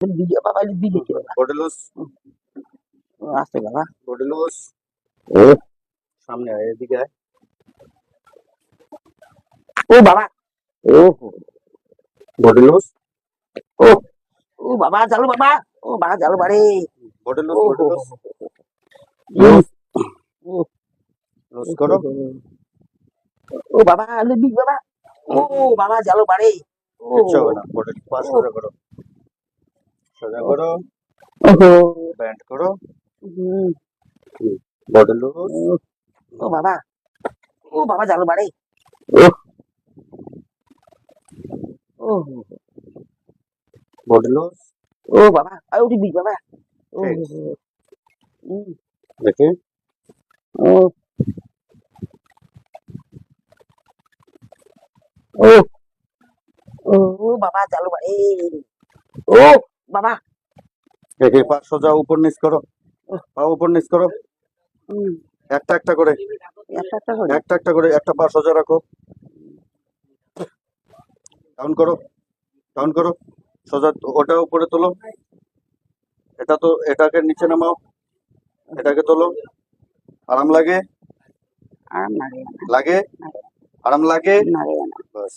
দিদি বাবা দিদি বডি লুজ আসতে বাবা বডি লুজ ও সামনে আয় এদিকে আয় ও বাবা ও বডি লুজ ও বাবা চালু বাবা ও বাবা চালু বাড়ি বডি লুজ ও বডি লুজ লুজ লুজ করো ও বাবা দিদি বাবা ও বাবা চালু বাড়ি ও কিচ্ছু হবে না বডি পা সোজা করো ব্যান্ড করো বডি লুজ ও বাবা ও বাবা চালু বাড়ি ও বডি লুজ ও বাবা আয় উঠি দিদি বাবা ও ঠিক। ও ও বাবা চালু বাড়ি ও বাবা। দেখি পা সোজা উপর নিচ করো। পা উপর নিচ করো। একটা একটা করে। একটা একটা করে। একটা পা সোজা রাখো। ডাউন করো। ডাউন করো। সোজা ওটা উপরে তোলো। এটা তো এটাকে নিচে নামাও। এটাকে তোলো। আরাম লাগে? আরাম লাগে। লাগে? আরাম লাগে। বাস।